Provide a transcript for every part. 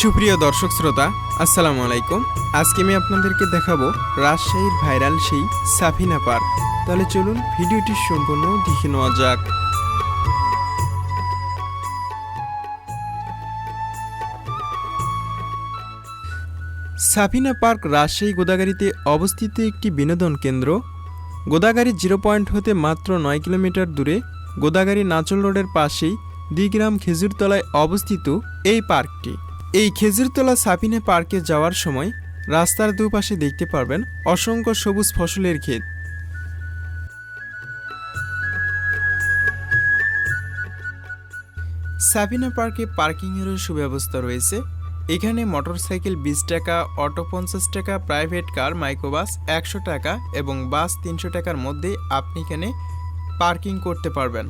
সুপ্রিয় দর্শক শ্রোতা, আসসালামু আলাইকুম। আজকে আমি আপনাদেরকে দেখাবো রাজশাহীর ভাইরাল সেই সাফিনা পার্ক। তাহলে চলুন ভিডিওটি সম্পূর্ণ দেখে নেওয়া যাক। সাফিনা পার্ক রাজশাহী গোদাগাড়িতে অবস্থিত একটি বিনোদন কেন্দ্র। গোদাগাড়ি জিরো পয়েন্ট হতে মাত্র নয় কিলোমিটার দূরে গোদাগাড়ি নাচল রোডের পাশেই দ্বিগ্রাম খেজুরতলায় অবস্থিত এই পার্কটি। এই খেজুরতলা সাপিনে পার্কে যাওয়ার সময় রাস্তার দুপাশে দেখতে পারবেন অসংখ্য সবুজ ফসলের ক্ষেত। সাবিনা পার্কে পার্কিংয়েরও সুব্যবস্থা রয়েছে। এখানে মোটরসাইকেল বিশ টাকা, অটো পঞ্চাশ টাকা, প্রাইভেট কার, মাইক্রোবাস একশো টাকা এবং বাস তিনশো টাকার মধ্যে আপনি এখানে পার্কিং করতে পারবেন।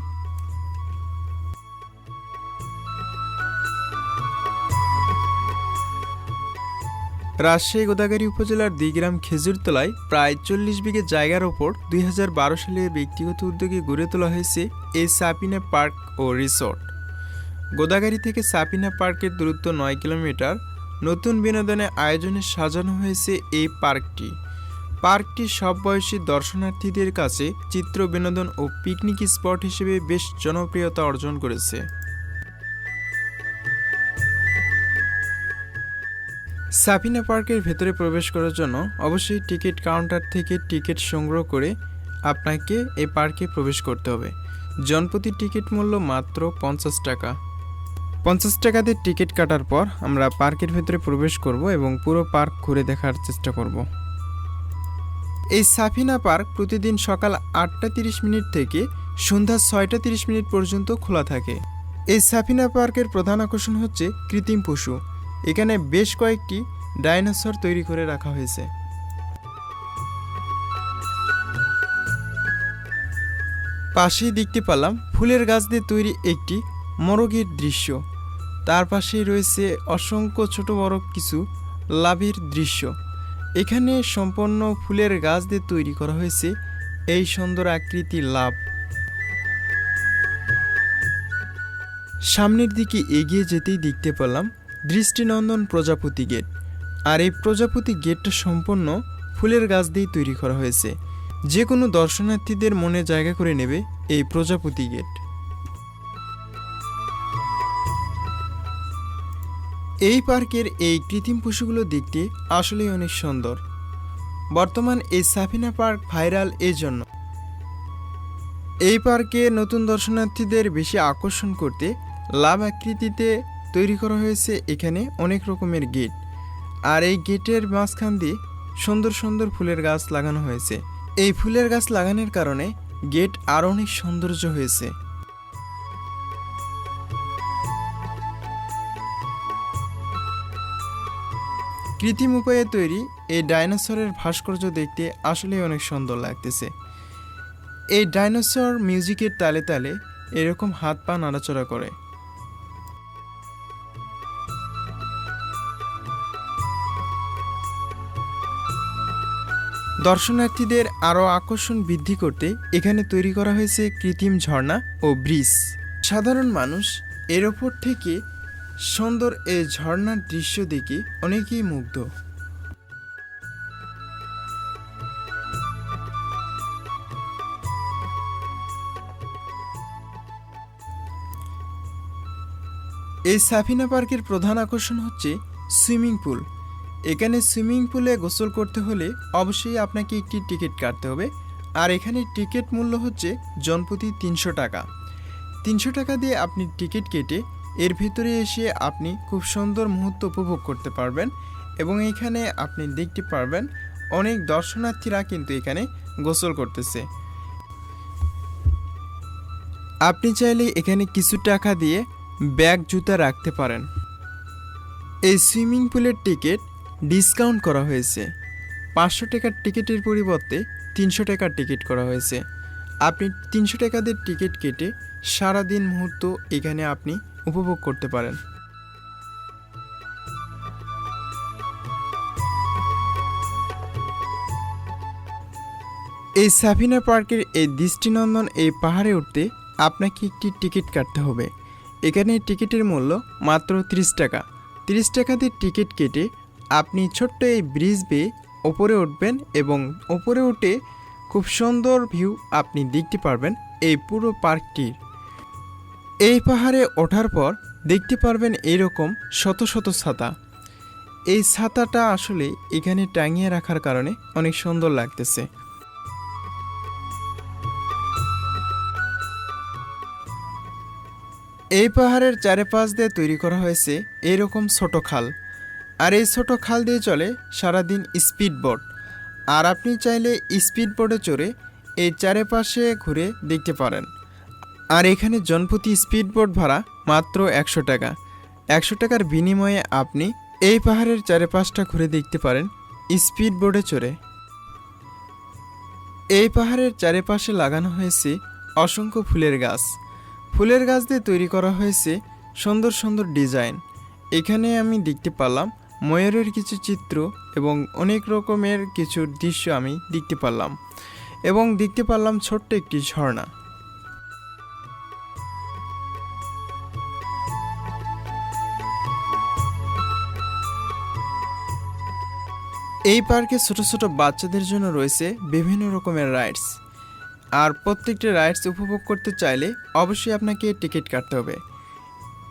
রাজশাহী গোদাগাড়ী উপজেলার দিগ্রাম খেজুরতলায় প্রায় চল্লিশ বিঘে জায়গার ওপর দুই হাজার বারো সালে ব্যক্তিগত উদ্যোগে গড়ে তোলা হয়েছে এই সাপিনা পার্ক ও রিসোর্ট। গোদাগাড়ি থেকে সাপিনা পার্কের দূরত্ব নয় কিলোমিটার। নতুন বিনোদনে আয়োজনে সাজানো হয়েছে এই পার্কটি। পার্কটি সব বয়সী দর্শনার্থীদের কাছে চিত্র বিনোদন ও পিকনিক স্পট হিসেবে বেশ জনপ্রিয়তা অর্জন করেছে। সাফিনা পার্কের ভেতরে প্রবেশ করার জন্য অবশ্যই টিকিট কাউন্টার থেকে টিকিট সংগ্রহ করে আপনাকে এই পার্কে প্রবেশ করতে হবে। জনপ্রতি টিকিট মূল্য মাত্র পঞ্চাশ টাকা। পঞ্চাশ টাকা দিয়ে টিকিট কাটার পর আমরা পার্কের ভেতরে প্রবেশ করব এবং পুরো পার্ক ঘুরে দেখার চেষ্টা করব। এই সাফিনা পার্ক প্রতিদিন সকাল আটটা তিরিশ মিনিট থেকে সন্ধ্যা ছয়টা তিরিশ মিনিট পর্যন্ত খোলা থাকে। এই সাফিনা পার্কের প্রধান আকর্ষণ হচ্ছে কৃত্রিম পশু। এখানে বেশ কয়েকটি ডাইনোসর তৈরি করে রাখা হয়েছে। পাশেই দেখতে পেলাম ফুলের গাছ দিয়ে তৈরি একটি মোরগের দৃশ্য। তার পাশেই রয়েছে অসংখ্য ছোট বড় কিছু লাভের দৃশ্য। এখানে সম্পূর্ণ ফুলের গাছ দিয়ে তৈরি করা হয়েছে এই সুন্দর আকৃতির লাভ। সামনের দিকে এগিয়ে যেতেই দেখতে পেলাম দৃষ্টিনন্দন প্রজাপতি গেট। আর এই প্রজাপতি গেটটা সম্পূর্ণ ফুলের গাছ দিয়েই তৈরি করা হয়েছে। যে কোনো দর্শনার্থীদের মনে জায়গা করে নেবে এই প্রজাপতি গেট। এই পার্কের এই কৃত্রিম পশুগুলো দেখতে আসলেই অনেক সুন্দর। বর্তমান এই সাফিনা পার্ক ভাইরাল এই জন্য এই পার্কে নতুন দর্শনার্থীদের বেশি আকর্ষণ করতে লাভ আকৃতিতে তৈরি করা হয়েছে এখানে অনেক রকমের গেট। আর এই গেটের মাঝখান দিয়ে সুন্দর সুন্দর ফুলের গাছ লাগানো হয়েছে। এই ফুলের গাছ লাগানোর কারণে গেট আরও অনেক সৌন্দর্য হয়েছে। কৃত্রিম উপায়ে তৈরি এই ডাইনোসরের ভাস্কর্য দেখতে আসলেই অনেক সুন্দর লাগতেছে। এই ডাইনোসর মিউজিকের তালে তালে এরকম হাত পা নাড়াচড়া করে। দর্শনার্থীদের আরও আকর্ষণ বৃদ্ধি করতে এখানে তৈরি করা হয়েছে কৃত্রিম ঝর্ণা ও ব্রিজ। সাধারণ মানুষ এর ওপর থেকে সুন্দর এই ঝর্ণার দৃশ্য দেখে অনেকেই মুগ্ধ। এই সাফিনা পার্কের প্রধান আকর্ষণ হচ্ছে সুইমিং পুল। এখানে সুইমিং পুলে গোসল করতে হলে অবশ্যই আপনাকে একটি টিকিট কাটতে হবে। আর এখানে টিকিট মূল্য হচ্ছে জনপ্রতি তিনশো টাকা। তিনশো টাকা দিয়ে আপনি টিকিট কেটে এর ভিতরে এসে আপনি খুব সুন্দর মুহূর্ত উপভোগ করতে পারবেন এবং এখানে আপনি দেখতে পারবেন অনেক দর্শনার্থীরা কিন্তু এখানে গোসল করতেছে। আপনি চাইলে এখানে কিছু টাকা দিয়ে ব্যাগ, জুতা রাখতে পারেন। এই সুইমিং পুলের টিকিট ডিসকাউন্ট করা হয়েছে। পাঁচশো টাকার টিকিটের পরিবর্তে তিনশো টাকার টিকিট করা হয়েছে। আপনি তিনশো টাকা দিয়ে টিকিট কেটে সারাদিন মুহূর্ত এখানে আপনি উপভোগ করতে পারেন। এই সাফিনা পার্কের এই দৃষ্টিনন্দন এই পাহাড়ে উঠতে আপনাকে একটি টিকিট কাটতে হবে। এখানে টিকিটের মূল্য মাত্র ত্রিশ টাকা। তিরিশ টাকা দিয়ে টিকিট কেটে আপনি ছোট্ট এই ব্রিজ বেয়ে ওপরে উঠবেন এবং ওপরে উঠে খুব সুন্দর ভিউ আপনি দেখতে পারবেন এই পুরো পার্কটির এই পাহাড়ে ওঠার পর দেখতে পারবেন এইরকম শত শত ছাতা। এই ছাতাটা আসলে এখানে টাঙিয়ে রাখার কারণে অনেক সুন্দর লাগতেছে। এই পাহাড়ের চারিপাশ দিয়ে তৈরি করা হয়েছে এইরকম ছোট খাল। আর এই ছোট খাল দিয়ে চলে সারাদিন স্পিড বোট আর আপনি চাইলে স্পিড বোটে চড়ে এই চারিপাশে ঘুরে দেখতে পারেন। আর এখানে জনপ্রতি স্পিড বোট ভাড়া মাত্র একশো টাকা। একশো টাকার বিনিময়ে আপনি এই পাহাড়ের চারিপাশটা ঘুরে দেখতে পারেন স্পিড বোটে চড়ে। এই পাহাড়ের চারিপাশে লাগানো হয়েছে অসংখ্য ফুলের গাছ। ফুলের গাছ দিয়ে তৈরি করা হয়েছে সুন্দর সুন্দর ডিজাইন। এখানে আমি দেখতে পারলাম ময়ূরের কিছু চিত্র এবং অনেক রকমের কিছু দৃশ্য আমি দেখতে পারলাম এবং দেখতে পারলাম ছোট্ট একটি ঝর্ণা। এই পার্কে ছোট ছোট বাচ্চাদের জন্য রয়েছে বিভিন্ন রকমের রাইডস। আর প্রত্যেকটি রাইডস উপভোগ করতে চাইলে অবশ্যই আপনাকে টিকিট কাটতে হবে।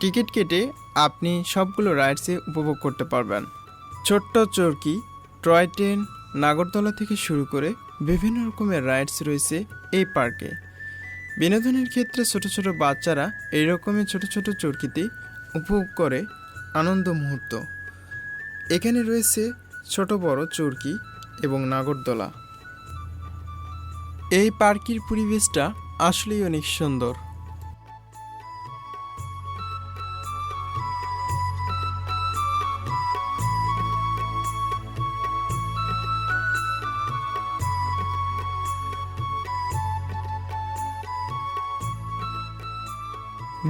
টিকিট কেটে আপনি সবগুলো রাইডসে উপভোগ করতে পারবেন। ছোট্ট চরকি টয় ট্রেন, নাগরদোলা থেকে শুরু করে বিভিন্ন রকমের রাইডস রয়েছে এই পার্কে। বিনোদনের ক্ষেত্রে ছোট ছোট বাচ্চারা এই রকমের ছোট ছোট চরকিতে উপভোগ করে আনন্দ মুহূর্ত। এখানে রয়েছে ছোট বড় চরকি এবং নাগরদোলা। এই পার্কের পরিবেশটা আসলেই অনেক সুন্দর।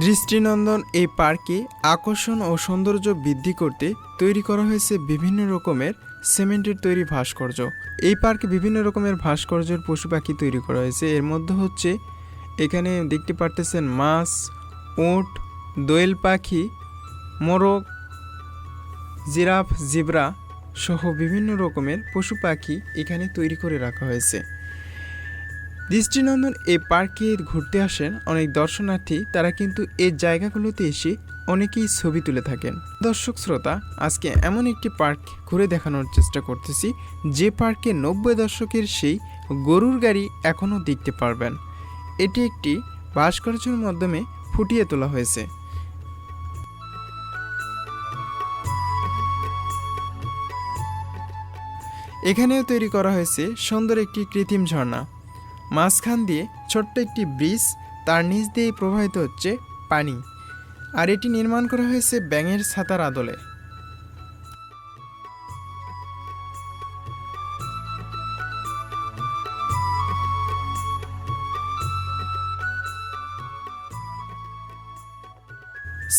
দৃষ্টিনন্দন এই পার্কে আকর্ষণ ও সৌন্দর্য বৃদ্ধি করতে তৈরি করা হয়েছে বিভিন্ন রকমের সিমেন্টের তৈরি ভাস্কর্য। এই পার্কে বিভিন্ন রকমের ভাস্কর্যের পশু পাখি তৈরি করা হয়েছে। এর মধ্যে হচ্ছে এখানে দেখতে পারতেছেন মাছ, উট, দোয়েল পাখি, মোরগ, জিরাফ, জিব্রা সহ বিভিন্ন রকমের পশু পাখি এখানে তৈরি করে রাখা হয়েছে। দৃষ্টিনন্দন এই পার্কে ঘুরতে আসেন অনেক দর্শনার্থী। তারা কিন্তু এই জায়গাগুলোতে এসে অনেকেই ছবি তুলে থাকেন। দর্শক শ্রোতা, আজকে এমন একটি পার্ক ঘুরে দেখানোর চেষ্টা করতেছি। যে পার্কে নব্বই দশকের সেই গরুর গাড়ি এখনও দেখতে পারবেন। এটি একটি ভাস্কর্যের মাধ্যমে ফুটিয়ে তোলা হয়েছে। এখানেও তৈরি করা হয়েছে সুন্দর একটি কৃত্রিম ঝর্ণা। মাঝখান দিয়ে ছোট্ট একটি ব্রিজ তার নিচ দিয়েই প্রবাহিত হচ্ছে পানি, আর এটি নির্মাণ করা হয়েছে ব্যাঙের ছাতার আদলে।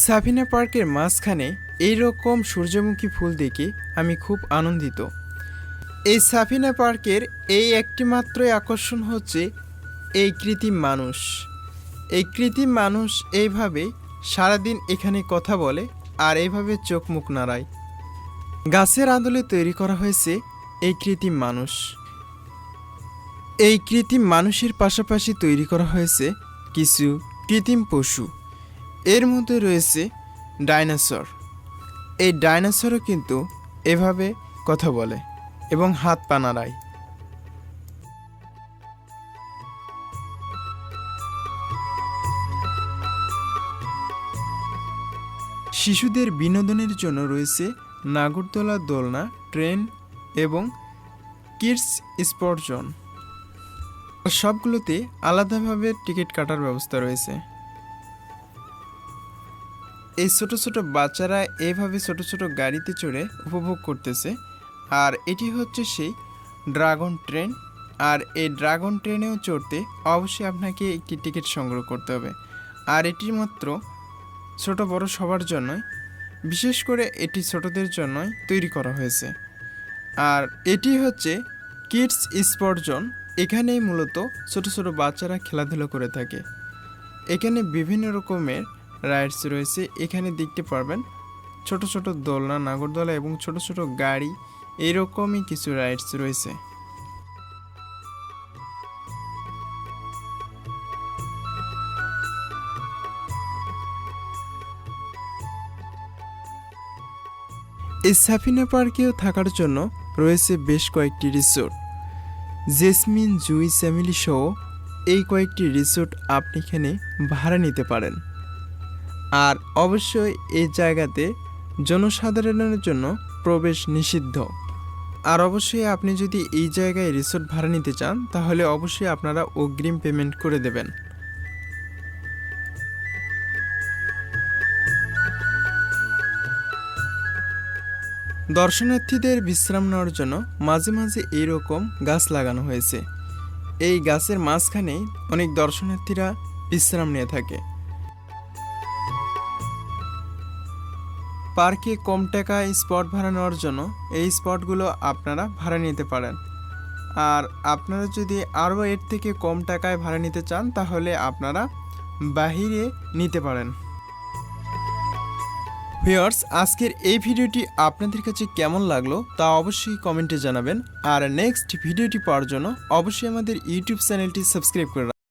সাফিনা পার্কের মাঝখানে এই রকম সূর্যমুখী ফুল দেখে আমি খুব আনন্দিত। এই সাফিনা পার্কের এই একটি মাত্রই আকর্ষণ হচ্ছে এই কৃত্রিম মানুষ। এই কৃত্রিম মানুষ এইভাবে সারাদিন এখানে কথা বলে আর এইভাবে চোখ মুখ নাড়ায়। গাছের আদলে তৈরি করা হয়েছে এই কৃত্রিম মানুষ। এই কৃত্রিম মানুষের পাশাপাশি তৈরি করা হয়েছে কিছু কৃত্রিম পশু। এর মধ্যে রয়েছে ডাইনোসর। এই ডাইনোসরও কিন্তু এভাবে কথা বলে। এবং হাত পা নাড়ায়। শিশুদের বিনোদনের জন্য রয়েছে নাগরদোলা দোলনা, ট্রেন এবং কিডস স্পট জোন। সবগুলোতে আলাদাভাবে টিকিট কাটার ব্যবস্থা রয়েছে। এই ছোট ছোট বাচ্চারা এভাবে ছোট ছোট গাড়িতে চড়ে উপভোগ করতেছে। আর এটি হচ্ছে সেই ড্রাগন ট্রেন। আর এই ড্রাগন ট্রেনেও চড়তে অবশ্যই আপনাকে একটি টিকিট সংগ্রহ করতে হবে। আর এটি মাত্র ছোট বড় সবার জন্যই, বিশেষ করে এটি ছোটদের জন্যই তৈরি করা হয়েছে। আর এটি হচ্ছে কিডস স্পট জোন। এখানেই মূলত ছোট ছোট বাচ্চারা খেলাধুলো করে থাকে। এখানে বিভিন্ন রকমের রাইডস রয়েছে। এখানে দেখতে পারবেন ছোট ছোট দোলনা, নাগরদোলা এবং ছোট ছোট গাড়ি এইরকমই কিছু রাইডস রয়েছে। এই সাফিনা পার্কেও থাকার জন্য রয়েছে বেশ কয়েকটি রিসোর্ট জেসমিন জুই ফ্যামিলি সহ এই কয়েকটি রিসোর্ট আপনি এখানে ভাড়া নিতে পারেন। আর অবশ্যই এই জায়গাতে জনসাধারণের জন্য প্রবেশ নিষিদ্ধ। আর অবশ্যই আপনি যদি এই জায়গায় রিসোর্ট ভাড়া নিতে চান, তাহলে অবশ্যই আপনারা অগ্রিম পেমেন্ট করে দেবেন। দর্শনার্থীদের বিশ্রাম নেওয়ার জন্য মাঝে মাঝে এইরকম গাছ লাগানো হয়েছে। এই গাছের মাঝখানেই অনেক দর্শনার্থীরা বিশ্রাম নিয়ে থাকে। পার্কে কম টাকায় স্পট ভাড়া নেওয়ার জন্য এই স্পটগুলো আপনারা ভাড়া নিতে পারেন। আর আপনারা যদি আরও এর থেকে কম টাকায় ভাড়া নিতে চান, তাহলে আপনারা বাহিরে নিতে পারেন। ভিউয়ার্স, আজকের এই ভিডিওটি আপনাদের কাছে কেমন লাগল তা অবশ্যই কমেন্টে জানাবেন। আর নেক্সট ভিডিওটি পাওয়ার জন্য অবশ্যই আমাদের ইউটিউব চ্যানেলটি সাবস্ক্রাইব করে।